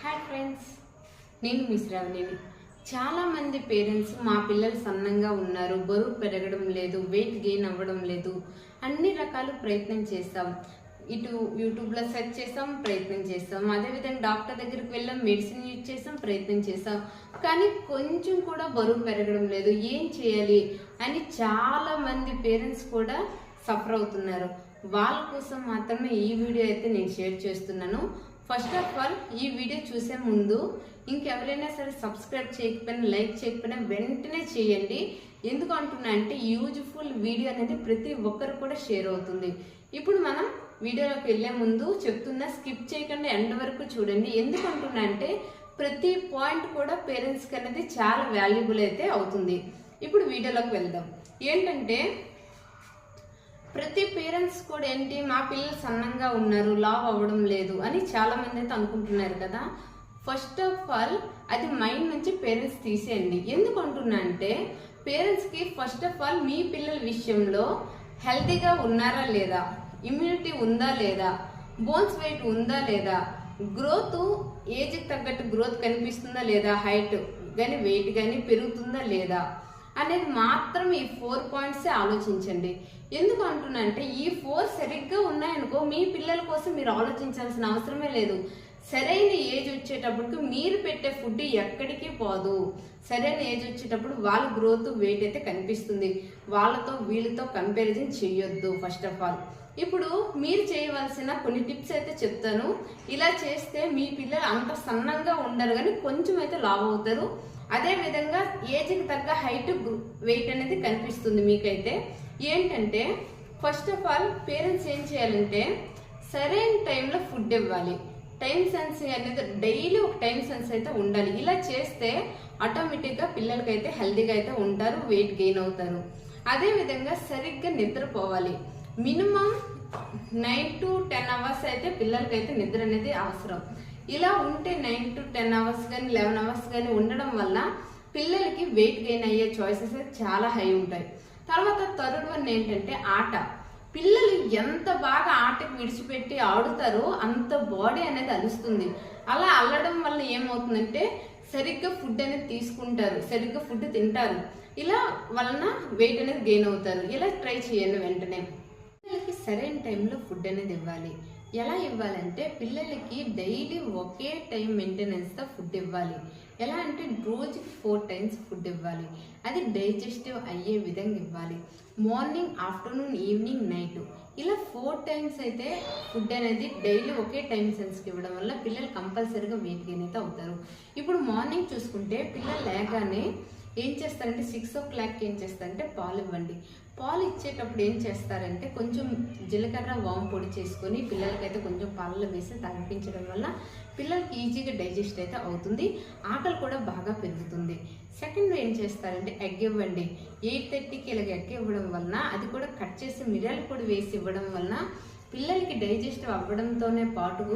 Hi friends నేను మిశ్రావణిని చాలామంది parents మా పిల్లలు సన్నంగా ఉన్నారు బరువు పెరగడం లేదు వెయిట్ గెయిన్ అవ్వడం లేదు. అన్ని రకాలు ప్రయత్నం చేస్తాం ఇటు యూట్యూబ్లో సెర్చ్ చేసాం ప్రయత్నం చేస్తాం అదేవిధంగా డాక్టర్ దగ్గరికి వెళ్ళాం మెడిసిన్ యూజ్ చేసాం ప్రయత్నం చేసాం కానీ కొంచెం కూడా బరువు పెరగడం లేదు. ఏం చేయాలి అని చాలామంది పేరెంట్స్ కూడా సఫర్ అవుతున్నారు. వాళ్ళ కోసం మాత్రమే ఈ వీడియో అయితే నేను షేర్ చేస్తున్నాను. ఫస్ట్ ఆఫ్ ఆల్ ఈ వీడియో చూసే ముందు ఇంకెవరైనా సరే సబ్స్క్రైబ్ చేయకపోయినా లైక్ చేయకపోయినా వెంటనే చేయండి. ఎందుకు అంటున్నా అంటే యూజ్ఫుల్ వీడియో అనేది ప్రతి ఒక్కరు కూడా షేర్ అవుతుంది. ఇప్పుడు మనం వీడియోలోకి వెళ్ళే ముందు చెప్తున్నా స్కిప్ చేయకుండా ఎండ్ వరకు చూడండి. ఎందుకు అంటున్నా అంటే ప్రతి పాయింట్ కూడా పేరెంట్స్కి అనేది చాలా వాల్యుబుల్ అయితే అవుతుంది. ఇప్పుడు వీడియోలోకి వెళ్దాం. ఏంటంటే ప్రతి పేరెంట్స్ కూడా ఏంటి మా పిల్లలు సన్నంగా ఉన్నారు లావ్ అవ్వడం లేదు అని చాలా మంది అయితే అనుకుంటున్నారు కదా. ఫస్ట్ ఆఫ్ ఆల్ అది మైండ్ నుంచి పేరెంట్స్ తీసేయండి. ఎందుకు అంటున్నా అంటే పేరెంట్స్కి ఫస్ట్ ఆఫ్ ఆల్ మీ పిల్లల విషయంలో హెల్తీగా ఉన్నారా లేదా? ఇమ్యూనిటీ ఉందా లేదా? బోన్స్ వెయిట్ ఉందా లేదా? గ్రోత్ ఏజ్కి తగ్గట్టు గ్రోత్ కనిపిస్తుందా లేదా? హైట్ కానీ వెయిట్ కానీ పెరుగుతుందా లేదా? అనేది మాత్రం ఈ ఫోర్ పాయింట్సే ఆలోచించండి. ఎందుకు అంటున్నంటే ఈ ఫోర్ సరిగ్గా ఉన్నాయనుకో మీ పిల్లల కోసం మీరు ఆలోచించాల్సిన అవసరమే లేదు. సరైన ఏజ్ వచ్చేటప్పటికి మీరు పెట్టే ఫుడ్ ఎక్కడికి పోదు. సరైన ఏజ్ వచ్చేటప్పుడు వాళ్ళ గ్రోత్ వెయిట్ అయితే కనిపిస్తుంది. వాళ్ళతో వీళ్ళతో కంపారిజన్ చేయొద్దు ఫస్ట్ ఆఫ్ ఆల్. ఇప్పుడు మీరు చేయవలసిన కొన్ని టిప్స్ అయితే చెప్తాను. ఇలా చేస్తే మీ పిల్లలు అంత సన్నంగా ఉండరు కానీ కొంచెం అయితే లావ్ అవుతారు. అదే విధంగా ఏజ్కి తగ్గ హైట్ వెయిట్ అనేది కనిపిస్తుంది మీకైతే. ఏంటంటే ఫస్ట్ ఆఫ్ ఆల్ పేరెంట్స్ ఏం చేయాలంటే సరైన టైంలో ఫుడ్ ఇవ్వాలి. టైం సెన్స్ అనేది డైలీ ఒక టైం సెన్స్ అయితే ఉండాలి. ఇలా చేస్తే ఆటోమేటిక్గా పిల్లలకైతే హెల్దీగా అయితే ఉంటారు వెయిట్ గెయిన్ అవుతారు. అదే విధంగా సరిగ్గా నిద్రపోవాలి. Minimum nine to ten hours అయితే పిల్లలకైతే నిద్ర అనేది అవసరం. ఇలా ఉంటే నైన్ టు టెన్ అవర్స్ కానీ లెవెన్ అవర్స్ కానీ ఉండడం వల్ల పిల్లలకి వెయిట్ గెయిన్ అయ్యే చాయిసెస్ చాలా హై ఉంటాయి. తర్వాత థర్డ్ వన్ ఏంటంటే ఆట. పిల్లలు ఎంత బాగా ఆటకి విడిచిపెట్టి ఆడుతారో అంత బాడీ అనేది అలుస్తుంది. అలా అల్లడం వల్ల ఏమవుతుందంటే సరిగ్గా ఫుడ్ అనేది తీసుకుంటారు సరిగ్గా ఫుడ్ తింటారు. ఇలా వలన వెయిట్ అనేది గెయిన్ అవుతారు. ఇలా ట్రై చేయండి వెంటనే. పిల్లలకి సరైన టైంలో ఫుడ్ అనేది ఇవ్వాలి. ఎలా ఇవ్వాలంటే పిల్లలకి డైలీ ఒకే టైం మెయింటెనెన్స్తో ఫుడ్ ఇవ్వాలి. ఎలా అంటే రోజుకి ఫోర్ టైమ్స్ ఫుడ్ ఇవ్వాలి. అది డైజెస్టివ్ అయ్యే విధంగా ఇవ్వాలి. మార్నింగ్ ఆఫ్టర్నూన్ ఈవినింగ్ నైట్ ఇలా ఫోర్ టైమ్స్ అయితే ఫుడ్ అనేది డైలీ ఒకే టైం సెన్స్కి ఇవ్వడం వల్ల పిల్లలు కంపల్సరీగా వెయిట్ గెయిన్ అయితే అవుతారు. ఇప్పుడు మార్నింగ్ చూసుకుంటే పిల్లలు లేగానే ఏం చేస్తారంటే సిక్స్ ఓ క్లాక్కి ఏం చేస్తారంటే పాలు ఇవ్వండి. పాలు ఇచ్చేటప్పుడు ఏం చేస్తారంటే కొంచెం జీలకర్ర వాము పొడి చేసుకొని పిల్లలకైతే కొంచెం పాలలో వేసి తాగిపించడం వల్ల పిల్లలకి ఈజీగా డైజెస్ట్ అయితే అవుతుంది. ఆకలి కూడా బాగా పెరుగుతుంది. సెకండ్ ఏం చేస్తారంటే ఎగ్ ఇవ్వండి. ఎయిట్ థర్టీకి ఇలాగ ఎగ్ ఇవ్వడం వలన అది కూడా కట్ చేసి మిరియాల పొడి వేసి ఇవ్వడం వలన పిల్లలకి డైజెస్ట్ అవ్వడంతోనే పాటు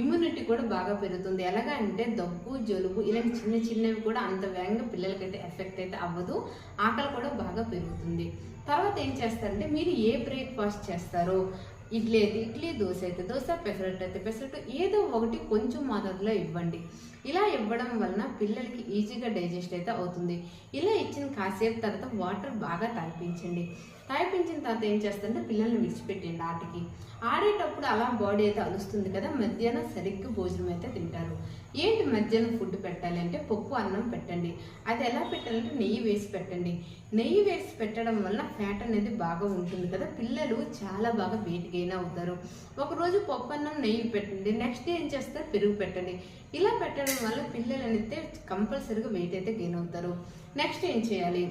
ఇమ్యూనిటీ కూడా బాగా పెరుగుతుంది. ఎలాగా అంటే దగ్గు జలుబు ఇలాంటి చిన్న చిన్నవి కూడా అంత వేగంగా పిల్లలకైతే ఎఫెక్ట్ అయితే అవ్వదు. ఆకలి కూడా బాగా పెరుగుతుంది. తర్వాత ఏం చేస్తారంటే మీరు ఏ బ్రేక్ఫాస్ట్ చేస్తారో? ఇడ్లీ అయితే ఇడ్లీ దోశ అయితే దోశ పెసరట్టు అయితే పెసరట్టు ఏదో ఒకటి కొంచెం మోతాదులో ఇవ్వండి. ఇలా ఇవ్వడం వలన పిల్లలకి ఈజీగా డైజెస్ట్ అయితే అవుతుంది. ఇలా ఇచ్చిన కాసేపు తర్వాత వాటర్ బాగా తాగిపించండి. తాగిపించిన తర్వాత ఏం చేస్తారంటే పిల్లల్ని విడిచిపెట్టండి ఆటకి. ఆడేటప్పుడు అలా బాడీ అయితే అలుస్తుంది కదా మధ్యాహ్నం సరిగ్గా భోజనం అయితే తింటారు. ఏంటి మధ్యాహ్నం ఫుడ్ పెట్టాలి అంటే పప్పు అన్నం పెట్టండి. అది ఎలా పెట్టాలంటే నెయ్యి వేసి పెట్టండి. నెయ్యి వేసి పెట్టడం వల్ల ఫ్యాట్ అనేది బాగా ఉంటుంది కదా పిల్లలు చాలా బాగా వెయిట్ గెయిన్ అవుతారు. ఒకరోజు పప్పు అన్నం నెయ్యి పెట్టండి. నెక్స్ట్ డే ఏం చేస్తారు? పెరుగు పెట్టండి. ఇలా పెట్టడం వల్ల పిల్లలు అయితే కంపల్సరీగా వెయిట్ అయితే గెయిన్ అవుతారు. నెక్స్ట్ ఏం చేయాలి?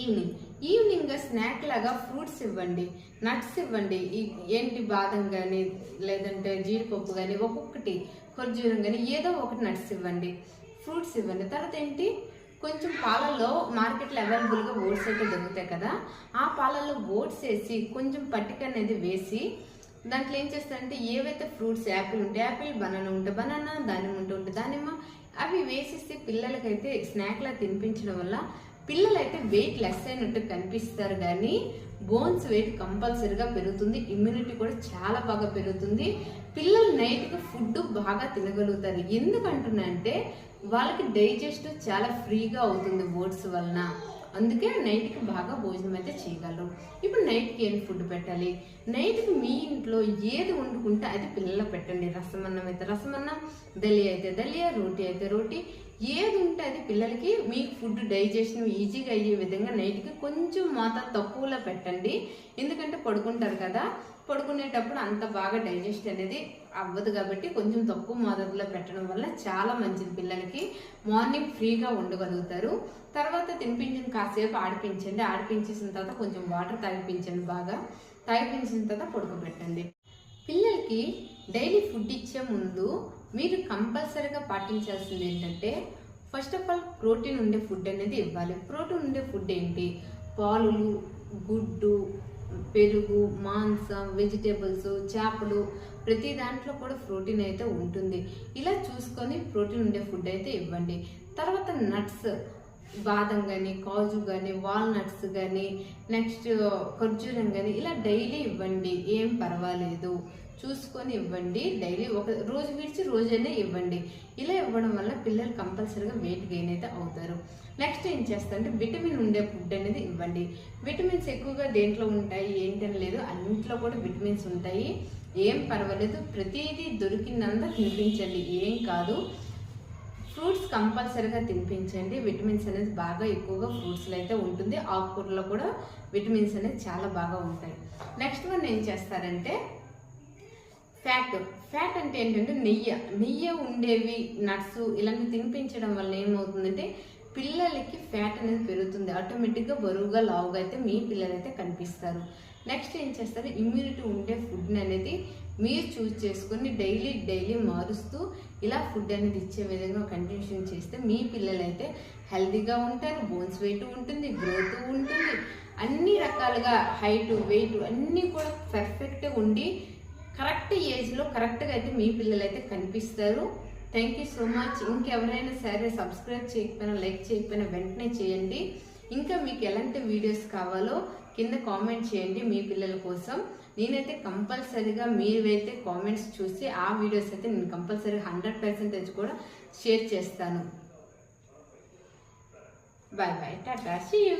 ఈవినింగ్. ఈవినింగ్ స్నాక్ లాగా ఫ్రూట్స్ ఇవ్వండి. నట్స్ ఇవ్వండి. ఏంటి బాదం కానీ లేదంటే జీడిపప్పు కానీ ఒక్కొక్కటి ఖర్జూరం కానీ ఏదో ఒకటి నట్స్ ఇవ్వండి. ఫ్రూట్స్ ఇవ్వండి. తర్వాత ఏంటి? కొంచెం పాలలో మార్కెట్లో అవైలబుల్గా ఓట్స్ అయితే దొరుకుతాయి కదా. ఆ పాలలో ఓట్స్ వేసి కొంచెం పట్టిక అనేది వేసి దాంట్లో ఏం చేస్తారంటే ఏవైతే ఫ్రూట్స్ యాపిల్ ఉంటే యాపిల్ బనానా ఉంటే బనానా దానిమ్మ ఉంటే ఉంటే దానిమ్మ అవి వేసేసి పిల్లలకైతే స్నాక్లా తినిపించడం వల్ల పిల్లలైతే వెయిట్ లెస్ అయినట్టు కనిపిస్తారు. కానీ బోన్స్ వెయిట్ కంపల్సరీగా పెరుగుతుంది. ఇమ్యూనిటీ కూడా చాలా బాగా పెరుగుతుంది. పిల్లలు నైట్కి ఫుడ్ బాగా తినగలుగుతారు. ఎందుకంటున్నంటే వాళ్ళకి డైజెస్ట్ చాలా ఫ్రీగా అవుతుంది ఓట్స్ వలన. అందుకే నైట్కి బాగా భోజనం అయితే చేయగలరు. ఇప్పుడు నైట్కి ఏం ఫుడ్ పెట్టాలి? నైట్కి మీ ఇంట్లో ఏది వండుకుంటే అది పిల్లలకు పెట్టండి. రసమన్నం అయితే రసమన్నం దలియా అయితే దలియా రోటీ అయితే రోటీ ఏది ఉంటే అది పిల్లలకి మీకు ఫుడ్ డైజెషన్ ఈజీగా అయ్యే విధంగా నైట్కి కొంచెం మాత తక్కువలో పెట్టండి. ఎందుకంటే పడుకుంటారు కదా పడుకునేటప్పుడు అంత బాగా డైజెస్ట్ అనేది అవ్వదు కాబట్టి కొంచెం తక్కువ మోతాదులో పెట్టడం వల్ల చాలా మంచిది పిల్లలకి. మార్నింగ్ ఫ్రీగా ఉండగలుగుతారు. తర్వాత తినిపించిన కాసేపు ఆడిపించండి. ఆడిపించేసిన తర్వాత కొంచెం వాటర్ తాగిపించండి బాగా. తాగిపించిన తర్వాత పడుకోబెట్టండి. పిల్లలకి డైలీ ఫుడ్ ఇచ్చే ముందు మీరు కంపల్సరీగా పాటించాల్సింది ఏంటంటే ఫస్ట్ ఆఫ్ ఆల్ ప్రోటీన్ ఉండే ఫుడ్ అనేది ఇవ్వాలి. ప్రోటీన్ ఉండే ఫుడ్ ఏంటి? పాలులు గుడ్డు పెరుగు మాంసం వెజిటేబుల్స్ చేపలు ప్రతి దాంట్లో కూడా ప్రోటీన్ అయితే ఉంటుంది. ఇలా చూసుకొని ప్రోటీన్ ఉండే ఫుడ్ అయితే ఇవ్వండి. తర్వాత నట్స్ బాదం కానీ కాజు కానీ వాల్నట్స్ కానీ నెక్స్ట్ ఖర్జూరం కానీ ఇలా డైలీ ఇవ్వండి. ఏం పర్వాలేదు. చూసుకొని ఇవ్వండి. డైలీ ఒక రోజు విడిచి రోజైనా ఇవ్వండి. ఇలా ఇవ్వడం వల్ల పిల్లలు కంపల్సరీగా వెయిట్ గెయిన్ అయితే అవుతారు. నెక్స్ట్ ఏం చేస్తారంటే విటమిన్ ఉండే ఫుడ్ అనేది ఇవ్వండి. విటమిన్స్ ఎక్కువగా దేంట్లో ఉంటాయి ఏంటని లేదు. అన్నింటిలో కూడా విటమిన్స్ ఉంటాయి. ఏం పర్వాలేదు. ప్రతిదీ దొరికినంత తినిపించండి. ఏం కాదు. ఫ్రూట్స్ కంపల్సరీగా తినిపించండి. విటమిన్స్ అనేది బాగా ఎక్కువగా ఫ్రూట్స్లో అయితే ఉంటుంది. ఆకుకూరలో కూడా విటమిన్స్ అనేది చాలా బాగా ఉంటాయి. నెక్స్ట్ వన్ ఏం చేస్తారంటే ఫ్యాట్ ఫ్యాట్ అంటే ఏంటంటే నెయ్యి. నెయ్యి ఉండేవి నట్స్ ఇలాంటివి తినిపించడం వల్ల ఏమవుతుందంటే పిల్లలకి ఫ్యాట్ అనేది పెరుగుతుంది. ఆటోమేటిక్గా బరువుగా లావుగా అయితే మీ పిల్లలైతే కనిపిస్తారు. నెక్స్ట్ ఏం చేస్తారు? ఇమ్యూనిటీ ఉండే ఫుడ్ అనేది మీరు చూస్ చేసుకొని డైలీ డైలీ మారుస్తూ ఇలా ఫుడ్ అనేది ఇచ్చే విధంగా కంటిన్యూషన్ చేస్తే మీ పిల్లలైతే హెల్తీగా ఉంటారు బోన్స్ వెయిట్ ఉంటుంది గ్రోత్ ఉంటుంది. అన్ని రకాలుగా హైట్ వెయిట్ అన్నీ కూడా పర్ఫెక్ట్గా ఉండి కరెక్ట్ ఏజ్లో కరెక్ట్గా అయితే మీ పిల్లలు అయితే కనిపిస్తారు. థ్యాంక్ యూ సో మచ్ ఇంకెవరైనా సరే సబ్స్క్రైబ్ చేయకపోయినా లైక్ చేయకపోయినా వెంటనే చేయండి. ఇంకా మీకు ఎలాంటి వీడియోస్ కావాలో కింద కామెంట్ చేయండి మీ పిల్లల కోసం. నేనైతే కంపల్సరీగా మీరైతే కామెంట్స్ చూసి ఆ వీడియోస్ అయితే నేను కంపల్సరీగా హండ్రెడ్ పర్సెంటేజ్ కూడా షేర్ చేస్తాను. Bye bye tata see you